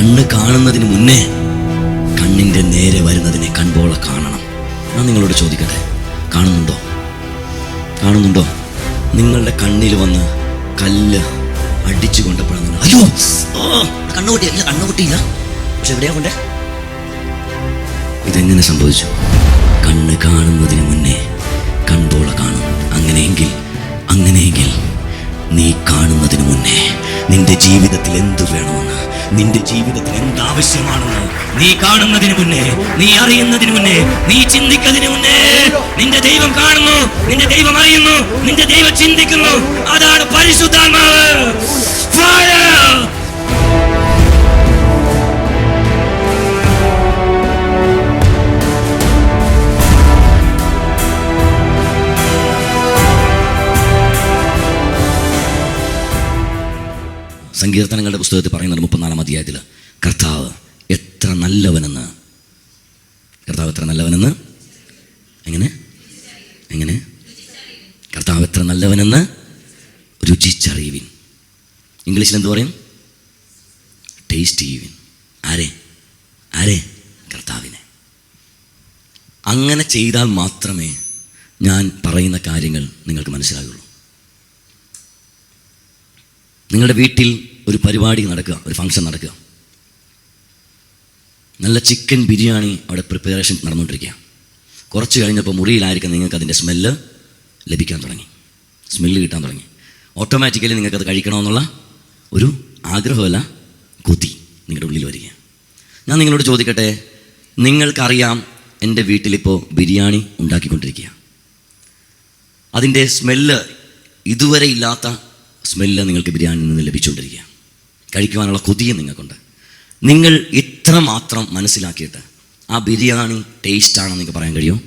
കണ്ണ് കാണുന്നതിന് മുന്നേ കണ്ണിന്റെ നേരെ വരുന്നതിനെ കൺപോളെ കാണണം. ഞാൻ നിങ്ങളോട് ചോദിക്കട്ടെ? കാണുന്നുണ്ടോ? കാണുന്നുണ്ടോ? നിങ്ങളുടെ കണ്ണിൽ വന്ന് കല്ല് അടിച്ചു കൊണ്ടപ്പോഴാണ് അയ്യോ! ഓ, കണ്ണുപൊട്ടി ഇല്ല കണ്ണുപൊട്ടിയില്ല. പക്ഷെ എവിടെയാ കൊണ്ടേ ഇതെങ്ങനെ സംഭവിച്ചു? കണ്ണ് കാണുന്നതിന് മുന്നേ നീ കാണുന്നതിന് മുന്നേ നീ അറിയുന്നതിന് മുന്നേ നീ ചിന്തിക്കുന്നതിന് മുന്നേ നിന്റെ ദൈവം കാണുന്നു നിന്റെ ദൈവം അറിയുന്നു നിന്റെ ദൈവം ചിന്തിക്കുന്നു. അതാണ് പരിശുദ്ധാത്മാവ്. സങ്കീർത്തനങ്ങളുടെ പുസ്തകത്തിൽ പറയുന്നുണ്ട് മുപ്പത്തിനാലാം അധ്യായത്തിൽ കർത്താവ് എത്ര നല്ലവനെന്ന്? കർത്താവ് എത്ര നല്ലവനെന്ന്? എങ്ങനെ? എങ്ങനെ? കർത്താവ് എത്ര നല്ലവനെന്ന്? രുചിച്ചറിയുവിൻ. ഇംഗ്ലീഷിൽ എന്ത് പറയും? ടേസ്റ്റ് ചെയ്യുവിൻ. ആരെ? ആരെ? കർത്താവിനെ. അങ്ങനെ ചെയ്താൽ മാത്രമേ ഞാൻ പറയുന്ന കാര്യങ്ങൾ നിങ്ങൾക്ക് മനസ്സിലാകുള്ളൂ. നിങ്ങളുടെ വീട്ടിൽ ഒരു പരിപാടി നടക്കുക ഒരു ഫംഗ്ഷൻ നടക്കുക. നല്ല ചിക്കൻ ബിരിയാണി അവിടെ പ്രിപ്പറേഷൻ നടന്നുകൊണ്ടിരിക്കുക കുറച്ച് കഴിഞ്ഞപ്പോൾ മുറിയിലായിരിക്കും നിങ്ങൾക്ക് അതിന്റെ സ്മെല്ല് ലഭിക്കാൻ തുടങ്ങി. സ്മെല്ല് കിട്ടാൻ തുടങ്ങി. ഓട്ടോമാറ്റിക്കലി നിങ്ങൾക്കത് കഴിക്കണമെന്നുള്ള ഒരു ആഗ്രഹമല്ല കൊതി നിങ്ങളുടെ ഉള്ളിൽ വരിക ഞാൻ നിങ്ങളോട് ചോദിക്കട്ടെ നിങ്ങൾക്കറിയാം എന്റെ വീട്ടിലിപ്പോൾ ബിരിയാണി ഉണ്ടാക്കിക്കൊണ്ടിരിക്കുക അതിന്റെ സ്മെല്ല് ഇതുവരെ ഇല്ലാത്ത സ്മെല്ല് നിങ്ങൾക്ക് ബിരിയാണിയിൽ നിന്ന് ലഭിച്ചുകൊണ്ടിരിക്കുക കഴിക്കുവാനുള്ള കൊതിയും നിങ്ങൾക്കുണ്ട്. നിങ്ങൾ ഇത്രമാത്രം മനസ്സിലാക്കിയിട്ട് ആ ബിരിയാണി ടേസ്റ്റ് ടേസ്റ്റാണെന്ന് നിങ്ങൾക്ക് പറയാൻ കഴിയുമോ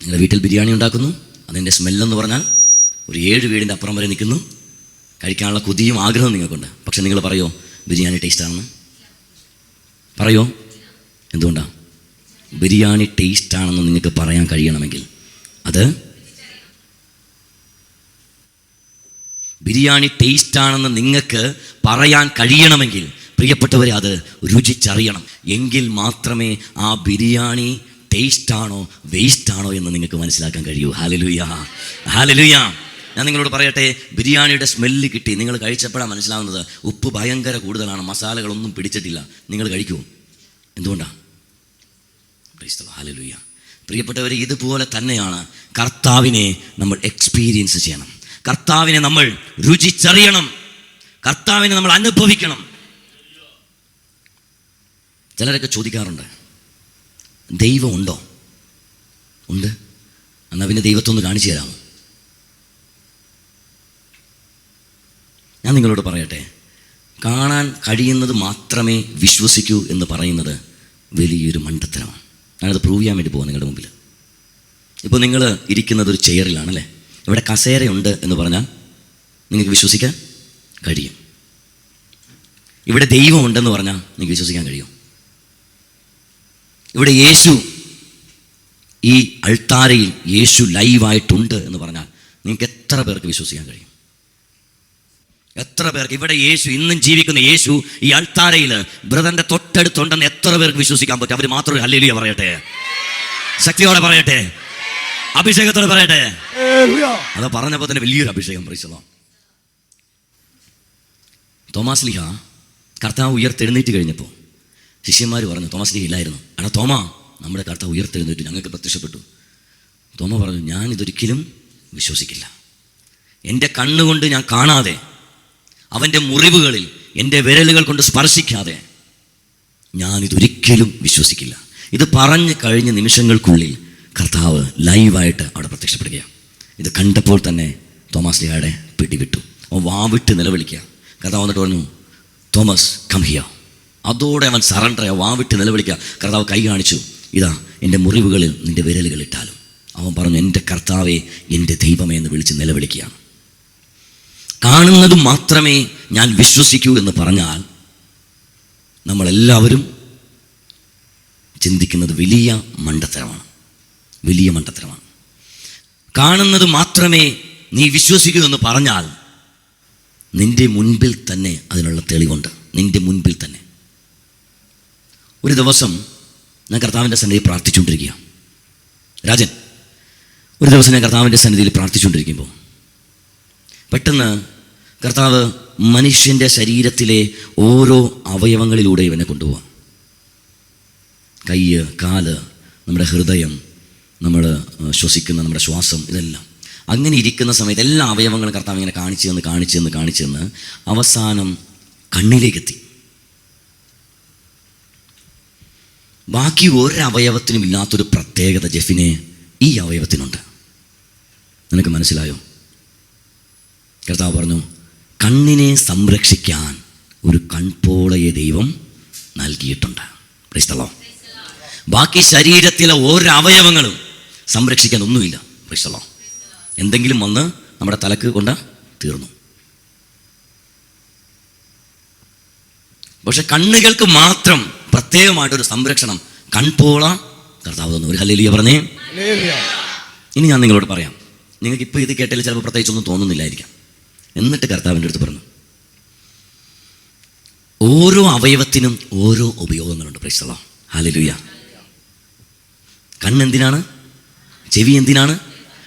നിങ്ങളുടെ വീട്ടിൽ ബിരിയാണി ഉണ്ടാക്കുന്നു അതിന്റെ സ്മെല്ലെന്ന് പറഞ്ഞാൽ ഒരു ഏഴ് വീടിന്റെ അപ്പുറം വരെ നിൽക്കുന്നു. കഴിക്കാനുള്ള കൊതിയും ആഗ്രഹം നിങ്ങൾക്കുണ്ട്. പക്ഷെ നിങ്ങൾ പറയോ ബിരിയാണി ടേസ്റ്റാണെന്ന് പറയോ? എന്തുകൊണ്ടാണ് ബിരിയാണി ടേസ്റ്റാണെന്ന് നിങ്ങൾക്ക് പറയാൻ കഴിയണമെങ്കിൽ അത് ബിരിയാണി ടേസ്റ്റാണെന്ന് നിങ്ങൾക്ക് പറയാൻ കഴിയണമെങ്കിൽ പ്രിയപ്പെട്ടവരെ അത് രുചിച്ചറിയണം. എങ്കിൽ മാത്രമേ ആ ബിരിയാണി ടേസ്റ്റാണോ വേസ്റ്റാണോ എന്ന് നിങ്ങൾക്ക് മനസ്സിലാക്കാൻ കഴിയൂ. ഹാലലുയ ഹാലലുയ ഞാൻ നിങ്ങളോട് പറയട്ടെ ബിരിയാണിയുടെ സ്മെല്ല് കിട്ടി. നിങ്ങൾ കഴിച്ചപ്പോഴാണ് മനസ്സിലാവുന്നത് ഉപ്പ് ഭയങ്കര കൂടുതലാണ്. മസാലകളൊന്നും പിടിച്ചിട്ടില്ല. നിങ്ങൾ കഴിക്കൂ. എന്തുകൊണ്ടാണ് ഹാലലുയ്യ പ്രിയപ്പെട്ടവർ ഇതുപോലെ തന്നെയാണ് കർത്താവിനെ നമ്മൾ എക്സ്പീരിയൻസ് ചെയ്യണം. കർത്താവിനെ നമ്മൾ രുചിച്ചറിയണം. കർത്താവിനെ നമ്മൾ അനുഭവിക്കണം. ചിലരൊക്കെ ചോദിക്കാറുണ്ട് ദൈവമുണ്ടോ ഉണ്ടോ? എന്നാൽ പിന്നെ ദൈവത്തെ ഒന്ന് കാണിച്ചു തരാമോ? ഞാൻ നിങ്ങളോട് പറയട്ടെ കാണാൻ കഴിയുന്നത് മാത്രമേ വിശ്വസിക്കൂ എന്ന് പറയുന്നത് വലിയൊരു മണ്ടത്തരമാണ്. ഞാനത് പ്രൂവ് ചെയ്യാൻ വേണ്ടി പോകാം നിങ്ങളുടെ മുമ്പിൽ ഇപ്പോൾ നിങ്ങൾ ഇരിക്കുന്നത് ഒരു ചെയറിലാണല്ലേ ഇവിടെ കസേരയുണ്ട് എന്ന് പറഞ്ഞാൽ നിങ്ങൾക്ക് വിശ്വസിക്കാൻ കഴിയും. ഇവിടെ ദൈവമുണ്ടെന്ന് പറഞ്ഞാൽ നിങ്ങൾക്ക് വിശ്വസിക്കാൻ കഴിയും. ഇവിടെ യേശു ഈ അൾത്താരയിൽ യേശു ലൈവായിട്ടുണ്ട് എന്ന് പറഞ്ഞാൽ നിങ്ങൾക്ക് എത്ര പേർക്ക് വിശ്വസിക്കാൻ കഴിയും? എത്ര പേർക്ക്? ഇവിടെ യേശു ഇന്നും ജീവിക്കുന്ന യേശു ഈ അൾത്താരയിൽ ബ്രദറിന്റെ തൊട്ടടുത്തുണ്ടെന്ന് എത്ര പേർക്ക് വിശ്വസിക്കാൻ പറ്റും? അവർ മാത്രം ഹല്ലേലൂയ പറയട്ടെ? ശക്തിയോടെ പറയട്ടെ? അഭിഷേകത്തോടെ പറയട്ടെ. അത് പറഞ്ഞപ്പോൾ തന്നെ വലിയൊരു അഭിഷേകം പ്രശ്നം തോമാസ് ലിഹ കർത്താവ് ഉയർത്തെഴുന്നേറ്റ് കഴിഞ്ഞപ്പോൾ ശിഷ്യന്മാർ പറഞ്ഞു തോമസ് ലിഹ ഇല്ലായിരുന്നു. എടാ തോമ. നമ്മുടെ കർത്താവ് ഉയർത്തെഴുന്നേറ്റ് ഞങ്ങൾക്ക് പ്രത്യക്ഷപ്പെട്ടു. തോമ പറഞ്ഞു ഞാൻ ഇതൊരിക്കലും വിശ്വസിക്കില്ല. എന്റെ കണ്ണുകൊണ്ട് ഞാൻ കാണാതെ അവന്റെ മുറിവുകളിൽ എന്റെ വിരലുകൾ കൊണ്ട് സ്പർശിക്കാതെ ഞാനിതൊരിക്കലും വിശ്വസിക്കില്ല. ഇത് പറഞ്ഞു കഴിഞ്ഞ നിമിഷങ്ങൾക്കുള്ളിൽ കർത്താവ് ലൈവായിട്ട് അവിടെ പ്രത്യക്ഷപ്പെടുകയാണ്. ഇത് കണ്ടപ്പോൾ തന്നെ തോമസ് ലിയാടെ പിടിവിട്ടു അവൻ വാവിട്ട് നിലവിളിക്കുക. കർത്താവ് വന്നിട്ട് പറഞ്ഞു തോമസ് കംഹിയ അതോടെ അവൻ സറണ്ടർ ആ വാവിട്ട് നിലവിളിക്കുക. കർത്താവ് കൈ കാണിച്ചു. ഇതാ എന്റെ മുറിവുകളിൽ നിന്റെ വിരലുകൾ ഇട്ടാലും. അവൻ പറഞ്ഞു എന്റെ കർത്താവെ എന്റെ ദൈവമേ എന്ന് വിളിച്ച് നിലവിളിക്കുകയാണ്. കാണുന്നത് മാത്രമേ ഞാൻ വിശ്വസിക്കൂ എന്ന് പറഞ്ഞാൽ നമ്മളെല്ലാവരും ചിന്തിക്കുന്നത് വലിയ മണ്ടത്തരമാണ്. വലിയ മണ്ടത്തരമാണ്. കാണുന്നത് മാത്രമേ നീ വിശ്വസിക്കൂ എന്ന് പറഞ്ഞാൽ നിന്റെ മുൻപിൽ തന്നെ അതിനുള്ള തെളിവുണ്ട്. നിന്റെ മുൻപിൽ തന്നെ. ഒരു ദിവസം ഞാൻ കർത്താവിന്റെ സന്നിധി പ്രാർത്ഥിച്ചുകൊണ്ടിരിക്കുക രാജൻ ഒരു ദിവസം ഞാൻ കർത്താവിന്റെ സന്നിധിയിൽ പ്രാർത്ഥിച്ചുകൊണ്ടിരിക്കുമ്പോൾ പെട്ടെന്ന് കർത്താവ് മനുഷ്യന്റെ ശരീരത്തിലെ ഓരോ അവയവങ്ങളിലൂടെ ഇവനെ കൊണ്ടുപോകാം കയ്യ് കാൽ നമ്മുടെ ഹൃദയം നമ്മൾ ശ്വസിക്കുന്ന നമ്മുടെ ശ്വാസം ഇതെല്ലാം. അങ്ങനെ ഇരിക്കുന്ന സമയത്ത് എല്ലാ അവയവങ്ങളും കർത്താവ് ഇങ്ങനെ കാണിച്ചു തന്ന് കാണിച്ചു തന്ന് കാണിച്ചു തന്ന് അവസാനം കണ്ണിലേക്കെത്തി. ബാക്കി ഒരവയവത്തിനും ഇല്ലാത്തൊരു പ്രത്യേകത ജെഫിനെ ഈ അവയവത്തിനുണ്ട്. നിനക്ക് മനസ്സിലായോ? കർത്താവ് പറഞ്ഞു കണ്ണിനെ സംരക്ഷിക്കാൻ ഒരു കൺപോളയെ ദൈവം നൽകിയിട്ടുണ്ട്. ബാക്കി ശരീരത്തിലെ ഓരോ അവയവങ്ങളും സംരക്ഷിക്കാൻ ഒന്നുമില്ല. പ്രശ്നമോ എന്തെങ്കിലും വന്ന് നമ്മുടെ തലക്ക് കൊണ്ട് തീർന്നു. പക്ഷെ കണ്ണുകൾക്ക് മാത്രം പ്രത്യേകമായിട്ടൊരു സംരക്ഷണം കൺപോള കർത്താവ് തന്നു. ഒരു ഹലേലിയ പറഞ്ഞേ. ഇനി ഞാൻ നിങ്ങളോട് പറയാം. നിങ്ങൾക്ക് ഇപ്പോൾ ഇത് കേട്ടാൽ ചിലപ്പോൾ പ്രത്യേകിച്ചൊന്നും തോന്നുന്നില്ലായിരിക്കാം. എന്നിട്ട് കർത്താവിന്റെ അടുത്ത് പറഞ്ഞു. ഓരോ അവയവത്തിനും ഓരോ ഉപയോഗങ്ങളുണ്ട്. പ്രശ്നമോ ഹലലുയ കണ്ണെന്തിനാണ്? ചെവി എന്തിനാണ്?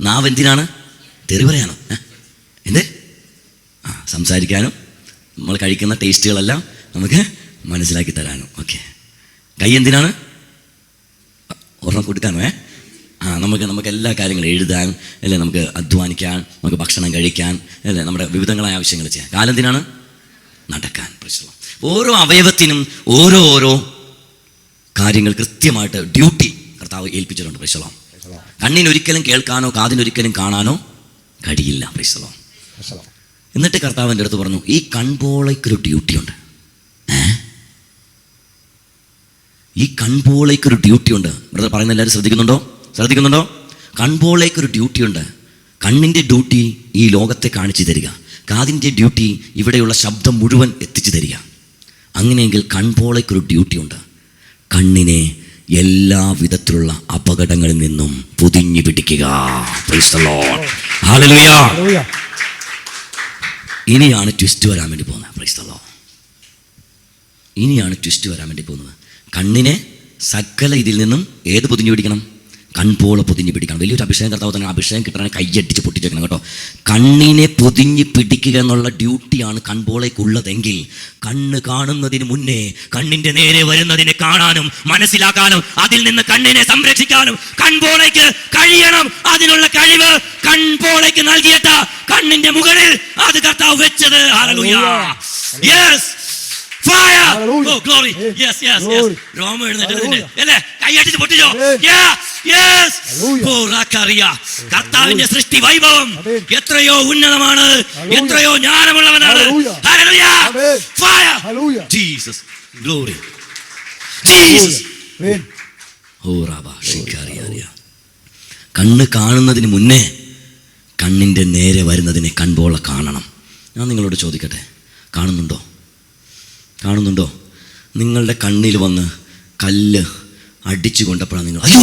നാവ് എന്തിനാണ്? തെറി പറയാനോ എന്തേ? ആ സംസാരിക്കാനും നമ്മൾ കഴിക്കുന്ന ടേസ്റ്റുകളെല്ലാം നമുക്ക് മനസ്സിലാക്കി തരാനും. ഓക്കെ. കൈ എന്തിനാണ്? ഓർമ്മ കൊടുക്കാനോ ഏ? ആ നമുക്ക് നമുക്ക് എല്ലാ കാര്യങ്ങളും എഴുതാൻ അല്ലേ നമുക്ക് അധ്വാനിക്കാൻ നമുക്ക് ഭക്ഷണം കഴിക്കാൻ അല്ലേ നമ്മുടെ വിവിധങ്ങളായ ആവശ്യങ്ങൾ ചെയ്യാൻ. കാലെന്തിനാണ് നടക്കാൻ പ്രശ്നം ഓരോ അവയവത്തിനും ഓരോ ഓരോ കാര്യങ്ങൾ കൃത്യമായിട്ട് ഡ്യൂട്ടി കർത്താവ് ഏൽപ്പിച്ചിട്ടുണ്ട് പ്രശ്നം കണ്ണിനൊരിക്കലും കേൾക്കാനോ കാതിനൊരിക്കലും കാണാനോ കഴിയില്ല. പ്രൈസലോ എന്നിട്ട് കർത്താവിന്റെ അടുത്ത് പറഞ്ഞു ഈ കൺപോളയ്ക്കൊരു ഡ്യൂട്ടിയുണ്ട് ഈ കൺപോളയ്ക്കൊരു ഡ്യൂട്ടിയുണ്ട് ബ്രദർ പറയുന്ന എല്ലാവരും ശ്രദ്ധിക്കുന്നുണ്ടോ? ശ്രദ്ധിക്കുന്നുണ്ടോ? കൺപോളയ്ക്കൊരു ഡ്യൂട്ടിയുണ്ട് കണ്ണിന്റെ ഡ്യൂട്ടി ഈ ലോകത്തെ കാണിച്ചു തരിക. കാതിന്റെ ഡ്യൂട്ടി ഇവിടെയുള്ള ശബ്ദം മുഴുവൻ എത്തിച്ചു തരിക. അങ്ങനെയെങ്കിൽ കൺപോളയ്ക്കൊരു ഡ്യൂട്ടിയുണ്ട് കണ്ണിനെ എല്ലാ വിധത്തിലുള്ള അപകടങ്ങളിൽ നിന്നും പൊതിഞ്ഞു പിടിക്കുക. ഇനിയാണ് ട്വിസ്റ്റ് വരാൻ വേണ്ടി പോകുന്നത്. ഇനിയാണ് ട്വിസ്റ്റ് വരാൻ വേണ്ടി പോകുന്നത്. കണ്ണിനെ സകല ഇതിൽ നിന്നും ഏത് പൊതിഞ്ഞു പിടിക്കണം? കൺപോള പൊതിഞ്ഞ് പിടിക്കണം. വലിയൊരു അഭിഷേകം കർത്താവ് തന്നെ അഭിഷേകം കിട്ടണേ കയ്യടിച്ച് പൊട്ടിച്ചേക്കണം കേട്ടോ. കണ്ണിനെ പൊതിഞ്ഞ് പിടിക്കുക എന്നുള്ള ഡ്യൂട്ടിയാണ് കൺപോളേക്കുള്ളതെങ്കിൽ കണ്ണ് കാണുന്നതിന് മുന്നേ കണ്ണിന്റെ നേരെ വരുന്നതിനെ കാണാനും മനസ്സിലാക്കാനും അതിൽ നിന്ന് കണ്ണിനെ സംരക്ഷിക്കാനും കൺപോളയ്ക്ക് കഴിയണം. അതിനുള്ള കഴിവ് കൺപോളയ്ക്ക് നൽകിയിട്ട കണ്ണിന്റെ മുകളിൽ അത് കർത്താവ് വെച്ചത്. Yes fire Hallelujah. Oh glory. Yes, yes, yes. രോമം എഴുന്നേറ്റ് Hallelujah. അല്ലേ കൈയടിച്ച് പൊട്ടിച്ചോ? കർത്താവിന്റെ സൃഷ്ടി വൈഭവം. എത്രയോ ഉന്നതമാണ്. എത്രയോ ജ്ഞാനമുള്ളവനാണ്. Fire. ഓ റാബ ഷിക്കാരിയാരിയ. കണ്ണ് കാണുന്നതിന് മുന്നേ കണ്ണിന്റെ നേരെ വരുന്നതിനെ കൺപോള കാണണം. ഞാൻ നിങ്ങളോട് ചോദിക്കട്ടെ? കാണുന്നുണ്ടോ? കാണുന്നുണ്ടോ? നിങ്ങളുടെ കണ്ണിൽ വന്ന് കല്ല് അടിച്ചു കൊണ്ടപ്പോഴാണ് നിങ്ങൾ. അയ്യോ!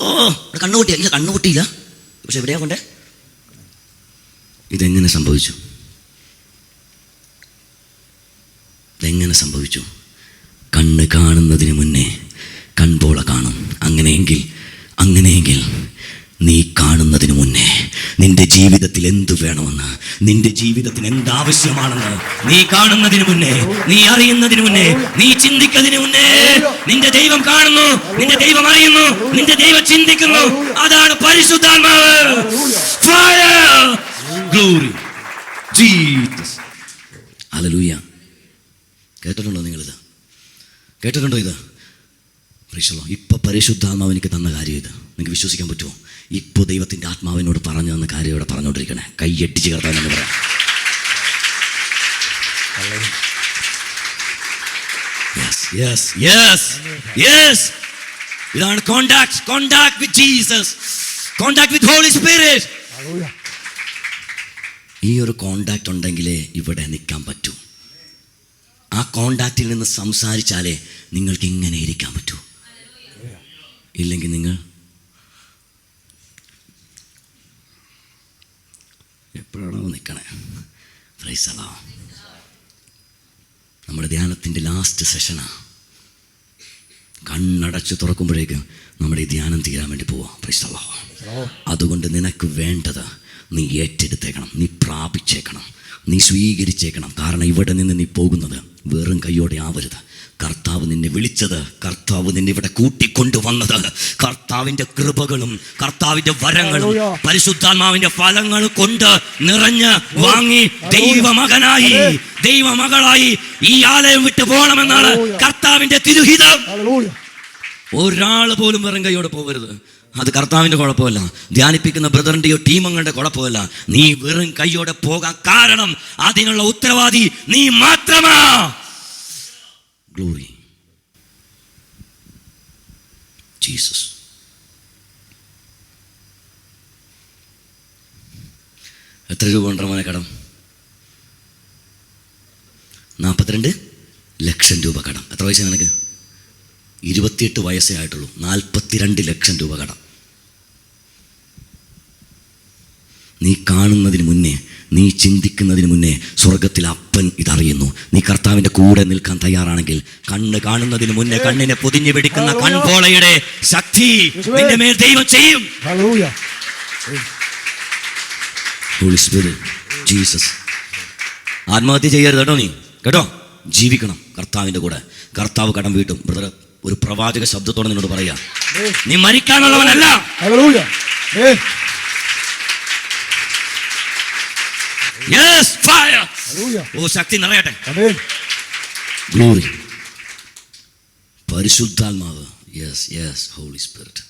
ഓ ഇവിടെ കണ്ണു ഇല്ല കണ്ണു പക്ഷെ എവിടെയാ കൊണ്ടേ? ഇതെങ്ങനെ സംഭവിച്ചു? ഇതെങ്ങനെ സംഭവിച്ചു? കണ്ണ് കാണുന്നതിന് മുന്നേ കൺപോള കാണും. അങ്ങനെയെങ്കിൽ അങ്ങനെയെങ്കിൽ നീ കാണുന്നതിന് മുന്നേ ജീവിതത്തിൽ എന്ത് വേണമെന്ന്? നിന്റെ ജീവിതത്തിന് എന്താവശ്യമാണെന്ന് നീ കാണുന്നതിന് മുന്നേ നീ അറിയുന്നതിന് മുന്നേ നീ ചിന്തിക്കുന്നതിന് മുന്നേ നിന്റെ ദൈവം കാണുന്നു നിന്റെ ദൈവം അറിയുന്നു നിന്റെ ദൈവം ചിന്തിക്കുന്നു. അതാണ് പരിശുദ്ധാത്മാവ്. ഗ്ലോറി. ഹല്ലേലൂയ. കേട്ടിട്ടുണ്ടോ നിങ്ങളിത്? കേട്ടിട്ടുണ്ടോ ഇത്? പ്രീശലോ ഇപ്പോൾ പരിശുദ്ധാത്മാവ് എനിക്ക് തന്ന കാര്യം ഇത്. നിങ്ങൾക്ക് വിശ്വസിക്കാൻ പറ്റുമോ? ഇപ്പോൾ ദൈവത്തിന്റെ ആത്മാവിനോട് പറഞ്ഞു തന്ന കാര്യം ഇവിടെ പറഞ്ഞുകൊണ്ടിരിക്കണേ കൈയടിച്ച് എന്ന് പറയാം. യെസ് യെസ് യെസ് ഇതാണ് contact contact with Jesus contact with Holy Spirit. ഈ ഒരു കോണ്ടാക്ട് ഉണ്ടെങ്കിലേ ഇവിടെ നിൽക്കാൻ പറ്റൂ. ആ കോണ്ടാക്റ്റിൽ നിന്ന് സംസാരിച്ചാലേ നിങ്ങൾക്ക് ഇങ്ങനെ ഇരിക്കാൻ പറ്റൂ. ഇല്ലെങ്കിൽ നിങ്ങൾ എപ്പോഴാണോ നിൽക്കണേ? ഫ്രൈസാ. നമ്മുടെ ധ്യാനത്തിന്റെ ലാസ്റ്റ് സെഷനാണ് കണ്ണടച്ച് തുറക്കുമ്പോഴേക്കും നമ്മുടെ ഈ ധ്യാനം തീരാൻ വേണ്ടി പോവാം. ഫ്രൈസാ അതുകൊണ്ട് നിനക്ക് വേണ്ടത് നീ ഏറ്റെടുത്തേക്കണം നീ പ്രാപിച്ചേക്കണം നീ സ്വീകരിച്ചേക്കണം. കാരണം ഇവിടെ നിന്ന് നീ പോകുന്നത് വെറും കൈയോടെ ആവരുത് കർത്താവ് നിന്നെ വിളിച്ചത് കർത്താവ് നിന്നെ ഇവിടെ കൂട്ടിക്കൊണ്ടുവന്നത് കർത്താവിന്റെ കൃപകളും കർത്താവിന്റെ വരങ്ങളും. പരിശുദ്ധാത്മാവിന്റെ ഫലങ്ങൾ കൊണ്ട് നിറഞ്ഞ് വാങ്ങി ദൈവമകനായി ദൈവമകളായി ഈ ആലയം വിട്ടു പോകണമെന്നാണ്. കർത്താവിന്റെ തിരുഹിതം. ഒരാൾ പോലും വെറും കൈയോടെ പോകരുത് അത് കർത്താവിന്റെ കുഴപ്പമല്ല. ധ്യാനിപ്പിക്കുന്ന ബ്രദറിന്റെയോ ടീമങ്ങളുടെ കുഴപ്പമല്ല. നീ വെറും കൈയോടെ പോകാൻ കാരണം അതിനുള്ള ഉത്തരവാദി നീ മാത്രമാ. ഗ്ലോറി ജീസസ് എത്ര രൂപ ഉണ്ടോ കടം? നാൽപ്പത്തിരണ്ട് ലക്ഷം രൂപ കടം. എത്ര വയസ്സാണ് നിനക്ക്? ഇരുപത്തിയെട്ട് വയസ്സേ ആയിട്ടുള്ളൂ. നാൽപ്പത്തിരണ്ട് ലക്ഷം രൂപ കടം. നീ കാണുന്നതിന് മുന്നേ നീ ചിന്തിക്കുന്നതിന് മുന്നേ സ്വർഗത്തിൽ അപ്പൻ ഇതറിയുന്നു. നീ കർത്താവിന്റെ കൂടെ നിൽക്കാൻ തയ്യാറാണെങ്കിൽ കണ്ണ് കാണുന്നതിന് മുന്നേ കണ്ണിനെ പൊതിഞ്ഞു പിടിക്കുന്ന കൺപോളയുടെ ശക്തി നിന്റെ മേൽ ദൈവം ചെയ്യും. ജീസസ് ആത്മഹത്യ ചെയ്യരുത് കേട്ടോ നീ. കേട്ടോ? ജീവിക്കണം കർത്താവിന്റെ കൂടെ. കർത്താവ് കടം വീട്ടും. ബ്രദർ ഒരു പ്രവാചക ശബ്ദത്തോടെ നിന്നോട് പറയാ. നീ മരിക്കാനുള്ളവനല്ല. Hallelujah. Amen. Yes, fire. Hallelujah. ഓ ശക്തി നിറയട്ടെ Amen. ഗ്ലോറി പരിശുദ്ധാത്മാവ് യെസ് യെസ് ഹോളി സ്പിരിറ്റ്